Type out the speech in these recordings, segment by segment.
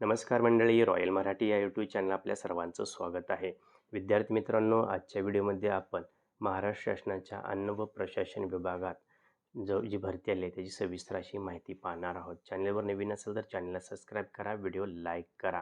नमस्कार मंडळी रॉयल मराठी या यूट्यूब चॅनल आपल्या सर्वांचं स्वागत आहे. विद्यार्थी मित्रांनो आजच्या व्हिडिओमध्ये आपण महाराष्ट्र शासनाच्या अन्न व प्रशासन विभागात जो जी भरती आली आहे त्याची सविस्तर अशी माहिती पाहणार आहोत. चॅनलवर नवीन असेल तर चॅनलला सबस्क्राईब करा व्हिडिओ लाईक करा.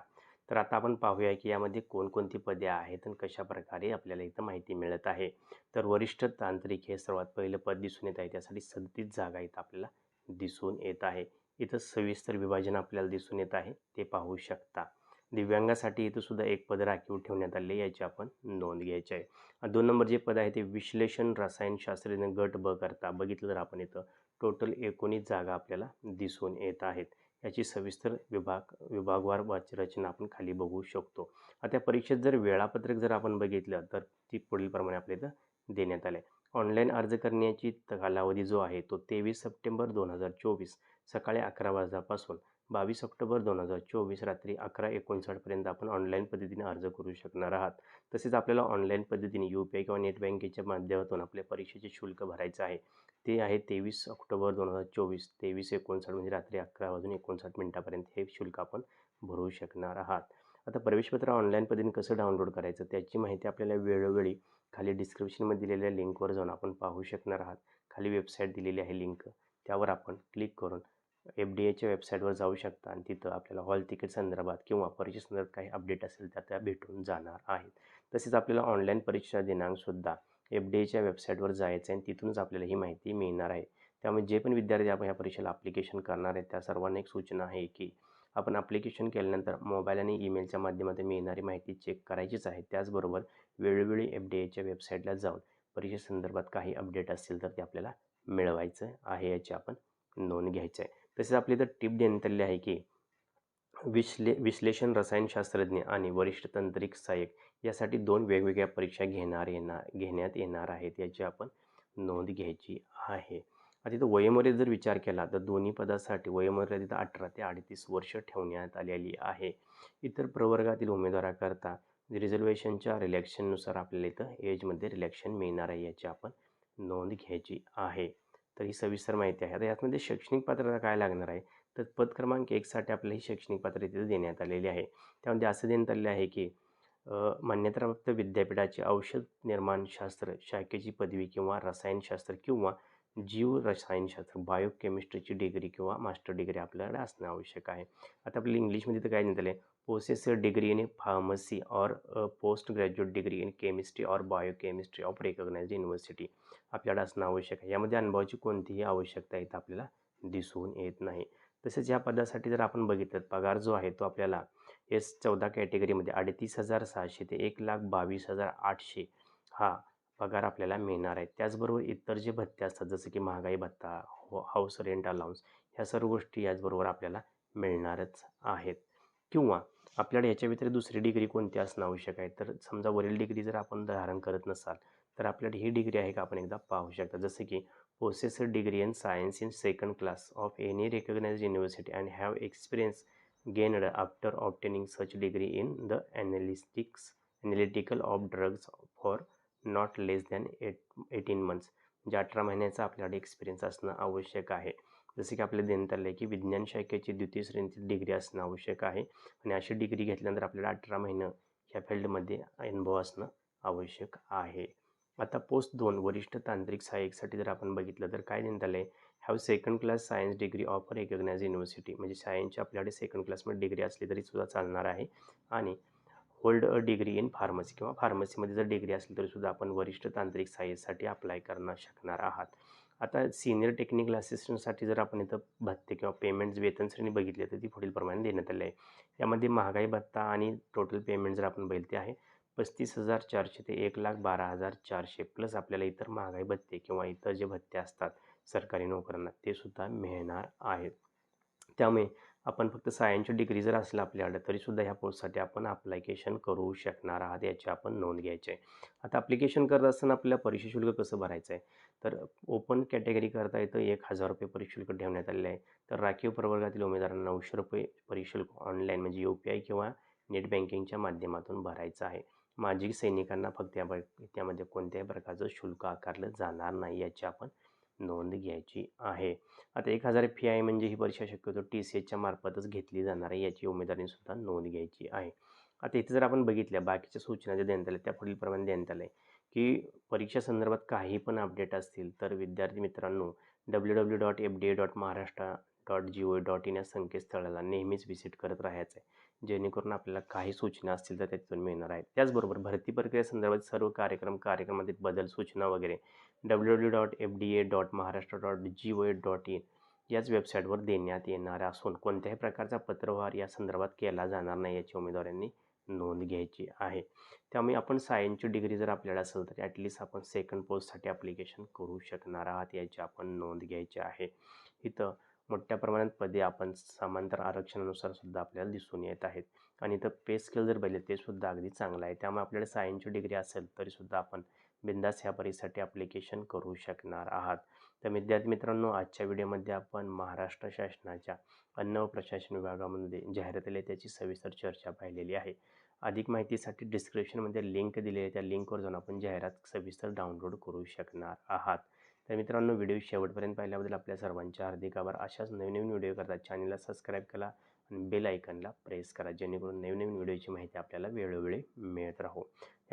तर आता आपण पाहूया की यामध्ये कोणकोणती पदे आहेत आणि कशा प्रकारे आपल्याला इथं माहिती मिळत आहे. तर वरिष्ठ तांत्रिक हे सर्वात पहिलं पद दिसून येत आहे. त्यासाठी सदतीस जागा इथं आपल्याला दिसून येत आहे. इथं सविस्तर विभाजन आपल्याला दिसून येत आहे ते पाहू शकता. दिव्यांगासाठी इथं सुद्धा एक पद राखीव ठेवण्यात आले याची आपण नोंद घ्यायची आहे. दोन नंबर जे पद आहे ते विश्लेषण रसायनशास्त्रज्ञ गट ब करता. बघितलं तर आपण इथं टोटल एकोणीस जागा आपल्याला दिसून येत आहेत. याची सविस्तर विभाग विभागवार वाच रचना आपण खाली बघू शकतो. आता परीक्षेत जर वेळापत्रक जर आपण बघितलं तर ती पुढीलप्रमाणे आपल्या इथं देण्यात आलं. आहे ऑनलाईन अर्ज करण्याची कालावधी जो आहे तो तेवीस सप्टेंबर दोन हजार चोवीस सकाळी अकरा वाजल्यापासून बावीस ऑक्टोबर दोन हजार चोवीस रात्री अकरा एकोणसाठपर्यंत आपण ऑनलाईन पद्धतीने अर्ज करू शकणार आहात. तसेच आपल्याला ऑनलाईन पद्धतीने यू पी आय किंवा नेट बँकेच्या माध्यमातून आपल्या परीक्षेचे शुल्क भरायचं आहे. ते आहे तेवीस ऑक्टोबर दोन हजार चोवीस. तेवीस एकोणसाठ म्हणजे रात्री अकरा वाजून एकोणसाठ मिनटापर्यंत हे शुल्क आपण भरू शकणार आहात. आता प्रवेशपत्र ऑनलाईन पद्धतीने कसं डाउनलोड करायचं? त्याची माहिती आपल्याला वेळोवेळी खाली डिस्क्रिप्शनमध्ये दिलेल्या लिंकवर जाऊन आपण पाहू शकणार आहात. खाली वेबसाईट दिलेली आहे लिंक त्यावर आपण क्लिक करून एफ डी एच्या वेबसाईटवर जाऊ शकता आणि तिथं आपल्याला हॉल तिकीट संदर्भात किंवा परीक्षे संदर्भात काही अपडेट असेल तर त्या भेटून जाणार आहेत. तसेच आपल्याला ऑनलाईन परीक्षा दिनांकसुद्धा एफ डी एच्या वेबसाईटवर जायचं आहे आणि तिथूनच आपल्याला ही माहिती मिळणार आहे. त्यामुळे जे पण विद्यार्थी आपण ह्या परीक्षेला अप्लिकेशन करणार आहेत त्या सर्वांना एक सूचना आहे की आपण अप्लिकेशन केल्यानंतर मोबाईल आणि ईमेलच्या माध्यमातून मिळणारी माहिती चेक करायचीच आहे. त्याचबरोबर वेळोवेळी एफ डी एच्या वेबसाईटला जाऊन परीक्षेसंदर्भात काही अपडेट असतील तर ते आपल्याला मिळवायचं आहे याची आपण नोंद घ्यायची आहे तसेच आपली तर टिप देण्यात आली आहे की विश्ले विश्लेषण रसायनशास्त्रज्ञ आणि वरिष्ठ तांत्रिक सहाय्यक यासाठी दोन वेगवेगळ्या परीक्षा घेणार येणार घेण्यात येणार आहेत याची आपण नोंद घ्यायची आहे. आता तिथं वयोमर्याद जर विचार केला तर दोन्ही पदासाठी वयोमर्यादित अठरा ते अडतीस वर्ष ठेवण्यात आलेली आहे. इतर प्रवर्गातील उमेदवाराकरता रिझर्वेशनच्या रिलॅक्शननुसार आपल्याला इथं एजमध्ये रिलॅक्शन मिळणार आहे याची आपण नोंद घ्यायची आहे. तर ही सविस्तर माहिती आहे. आता यातमध्ये शैक्षणिक पात्रता काय लागणार आहे? तर पद क्रमांक एकसाठी आपल्याला ही शैक्षणिक पात्रता देण्यात आलेली आहे. त्यामध्ये असं देण्यात आले आहे की मान्यताप्राप्त विद्यापीठाचे औषध निर्माणशास्त्र शाखेची पदवी किंवा रसायनशास्त्र किंवा जीव रसायनशास्त्र बायोकेमिस्ट्रीची डिग्री किंवा मास्टर डिग्री आपल्याकडे असणं आवश्यक आहे. आता आपल्याला इंग्लिशमध्ये तर काय देण्यात आलं आहे पोसेसर डिग्री इन फार्मसी और post graduate degree in chemistry और बायोकेमिस्ट्री ऑफ रेकग्नाइज्ड युनिव्हर्सिटी आपल्याला असणं आवश्यक आहे. यामध्ये अनुभवाची कोणतीही आवश्यकता इथं आपल्याला दिसून येत नाही. तसेच या पदासाठी जर आपण बघितलं पगार जो आहे तो आपल्याला एस चौदा कॅटेगरीमध्ये अडतीस हजार सहाशे ते एक लाख बावीस हजार आठशे हा पगार आपल्याला मिळणार आहे. त्याचबरोबर इतर जे भत्ते असतात जसं की महागाई भत्ता हो हाऊस रेंट अलाउन्स ह्या सर्व गोष्टी याचबरोबर आपल्याला मिळणारच आहेत. किंवा आपल्याला याच्या व्यतिरिक्त दुसरी डिग्री कोणती असणं आवश्यक आहे? तर समजा वरील डिग्री जर आपण धारण करत नसाल तर आपल्याला ही डिग्री आहे का? आपण एकदा पाहू शकता. जसं की possessor degree in science in second class of any recognized university and have experience gained after obtaining such degree in the analytics analytical of drugs for not less than eight eighteen months म्हणजे अठरा महिन्याचा आपल्याकडे experience असणं आवश्यक आहे. जसे की आपल्याला देण्यात आलं आहे की विज्ञान शाखेची द्वितीय श्रेणीतील डिग्री असणं आवश्यक आहे. आणि अशी डिग्री घेतल्यानंतर आपल्याला अठरा महिनं ह्या फील्डमध्ये अनुभव असणं आवश्यक आहे. आता पोस्ट दोन वरिष्ठ तांत्रिक सहाय्यकसाठी जर आपण बघितलं तर काय देण्यात आलं आहे have second class science degree of recognize university म्हणजे सायन्सची आपल्याकडे सेकंड क्लासमध्ये डिग्री असली तरी सुद्धा चालणार आहे. आणि hold a degree in pharmacy किंवा फार्मसीमध्ये जर डिग्री असली तरीसुद्धा आपण वरिष्ठ तांत्रिक सहाय्यसाठी अप्लाय करणं शकणार आहात. आता सिनियर टेक्निकल असिस्टंटसाठी जर आपण इथं भत्ते किंवा पेमेंट्स वेतन श्रेणी बघितली तर ती पुढील प्रमाणे देण्यात आली आहे यामध्ये महागाई भत्ता आणि टोटल पेमेंट जर आपण बघितले आहे पस्तीस हजार चारशे ते एक लाख बारा हजार चारशे प्लस आपल्याला इतर महागाई भत्ते किंवा इतर जे भत्ते असतात सरकारी नोकऱ्यांना ते सुद्धा मिळणार आहेत. त्यामुळे आपण फक्त सायन्सची डिग्री जर असलं आपल्याकडे तरीसुद्धा ह्या पोस्टसाठी आपण ॲप्लिकेशन करू शकणार आहात याची आपण नोंद घ्यायची आहे. आता ॲप्लिकेशन करत असताना आपल्याला परीक्षा शुल्क कसं भरायचं आहे? तर ओपन कॅटेगरी करता येतं एक हजार रुपये परीक्षुल्क ठेवण्यात आलेलं आहे. तर राखीव प्रवर्गातील उमेदवारांना नऊशे रुपये परीक्षुल्क ऑनलाईन म्हणजे यू पी आय किंवा नेट बँकिंगच्या माध्यमातून भरायचं आहे. माजी सैनिकांना फक्त या त्यामध्ये कोणत्याही प्रकारचं शुल्क आकारलं जाणार नाही याची आपण नोंद घ्यायची आहे. आता एक हजार फी आहे म्हणजे ही परीक्षा शक्यतो टी सी एचच्या मार्फतच घेतली जाणार आहे याची उमेदवारीसुद्धा नोंद घ्यायची आहे. आता इथे जर आपण बघितल्या बाकीच्या सूचना ज्या देण्यात आल्या त्या पुढीलप्रमाणे देण्यात आल्या की परीक्षा संदर्भात काही पण अपडेट असतील तर विद्यार्थी मित्रांनो W W dot F D A dot Maharashtra dot G O dot in या संकेतस्थळाला नेहमीच व्हिजिट करत राहायचं आहे जेणेकरून आपल्याला काही सूचना असतील तर त्यातून मिळणार आहेत. त्याचबरोबर भरती प्रक्रियेसंदर्भात सर्व कार्यक्रम कार्यक्रमातील बदल सूचना वगैरे W W dot F D A dot Maharashtra dot G O dot in याच वेबसाईटवर देण्यात येणार असून कोणत्याही प्रकारचा पत्रव्यवहार या संदर्भात केला जाणार नाही याची उमेदवारांनी नोंद घ्यायची आहे. त्यामुळे आपण सायन्सची डिग्री जर आपल्याला असेल तर ॲटलिस्ट आपण सेकंड पोस्टसाठी ॲप्लिकेशन करू शकणार आहात याची आपण नोंद घ्यायची आहे. इथं मोठ्या प्रमाणात पदे आपण समांतर आरक्षणानुसार सुद्धा आपल्याला दिसून येत आहेत. आणि इथं पे स्केल जर बघितलं ते सुद्धा अगदी चांगलं आहे. त्यामुळे आपल्याला सायन्सची डिग्री असेल तरीसुद्धा आपण बिंदास ह्या परीक्षेसाठी ॲप्लिकेशन करू शकणार आहात. तर विद्यार्थी मित्रांनो आजच्या व्हिडिओमध्ये आपण महाराष्ट्र शासनाच्या अन्न व प्रशासन विभागामध्ये जाहिरातीला त्याची सविस्तर चर्चा पाहिलेली आहे. अधिक माहितीसाठी डिस्क्रिप्शनमध्ये लिंक दिली आहे. त्या लिंकवर जाऊन आपण जाहिरात सविस्तर डाउनलोड करू शकणार आहात. तर मित्रांनो व्हिडिओ शेवटपर्यंत पाहिल्याबद्दल आपल्या सर्वांच्या हार्दिक आभार. अशाच नवीन नवीन व्हिडिओ करतात चॅनलला सबस्क्राईब करा आणि बेल आयकनला प्रेस करा जेणेकरून नवीन नवीन व्हिडिओची माहिती आपल्याला वेळोवेळी मिळत राहू.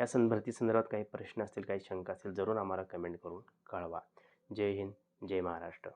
या संभरती संदर्भात काही प्रश्न असतील काही शंका असतील जरूर आम्हाला कमेंट करून कळवा. जय हिंद जय महाराष्ट्र.